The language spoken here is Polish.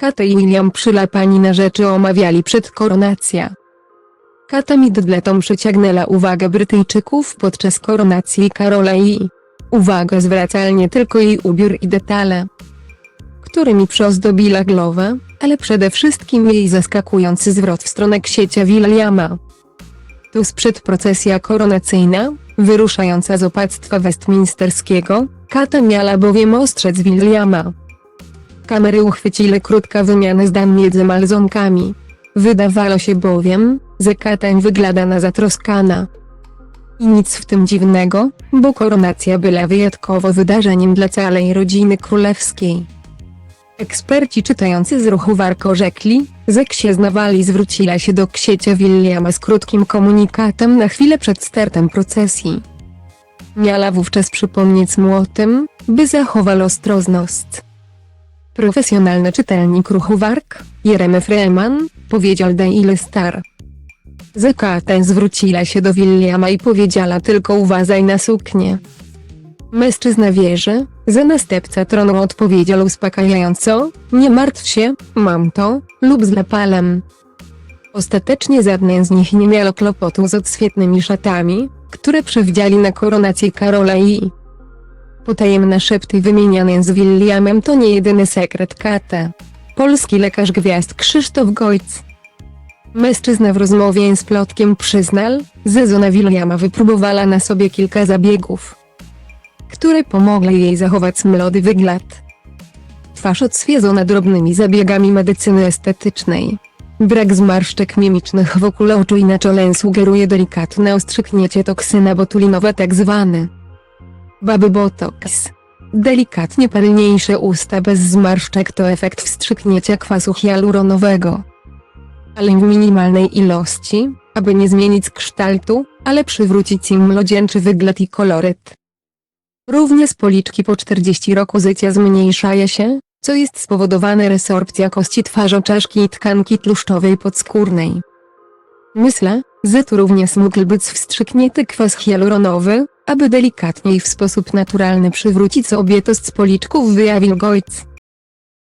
Kate i William przylapani na rzeczy omawiali przed koronacja. Kata Middleton przyciągnęła uwagę Brytyjczyków podczas koronacji Karola i uwagę zwracali nie tylko jej ubiór i detale, którymi przyozdobila głowę, ale przede wszystkim jej zaskakujący zwrot w stronę ksiecia Williama. Tu sprzed procesja koronacyjna, wyruszająca z opactwa westminsterskiego, Kata miała bowiem ostrzec Williama. Kamery uchwycili krótka wymiana zdań między malzonkami. Wydawało się bowiem, że Katań wygląda na zatroskana. I nic w tym dziwnego, bo koronacja była wyjątkowo wydarzeniem dla całej rodziny królewskiej. Eksperci czytający z ruchu Warko rzekli, że księznawali zwróciła się do ksiecia Williama z krótkim komunikatem na chwilę przed startem procesji. Miała wówczas przypomnieć mu o tym, by zachował ostrożność. Profesjonalny czytelnik ruchu Wark, Jeremy Freeman, powiedział Daily Star. Zakata zwróciła się do Williama i powiedziała tylko uważaj na suknię. Mężczyzna wierzy, że następca tronu odpowiedział uspokajająco, nie martw się, mam to, lub z lapalem. Ostatecznie żaden z nich nie miał kłopotu z odświetnymi szatami, które przewidzieli na koronację Karola i Potajemne szepty wymieniane z Williamem to nie jedyny sekret Kate. Polski lekarz gwiazd Krzysztof Gojc. Mężczyzna w rozmowie z plotkiem przyznał, że żona Williama wypróbowała na sobie kilka zabiegów, które pomogły jej zachować młody wygląd. Twarz odświeżona drobnymi zabiegami medycyny estetycznej. Brak zmarszczek mimicznych wokół oczu i na czole sugeruje delikatne ostrzyknięcie toksyna botulinowa tak zwany baby botox. Delikatnie pełniejsze usta bez zmarszczek to efekt wstrzyknięcia kwasu hialuronowego. Ale w minimalnej ilości, aby nie zmienić kształtu, ale przywrócić im młodzieńczy wygląd i koloryt. Również policzki po 40 roku życia zmniejszają się, co jest spowodowane resorpcja kości twarzoczaszki i tkanki tłuszczowej podskórnej. Myślę, że tu również mógł być wstrzyknięty kwas hialuronowy, aby delikatnie i w sposób naturalny przywrócić obietość z policzków wyjawił Gojc.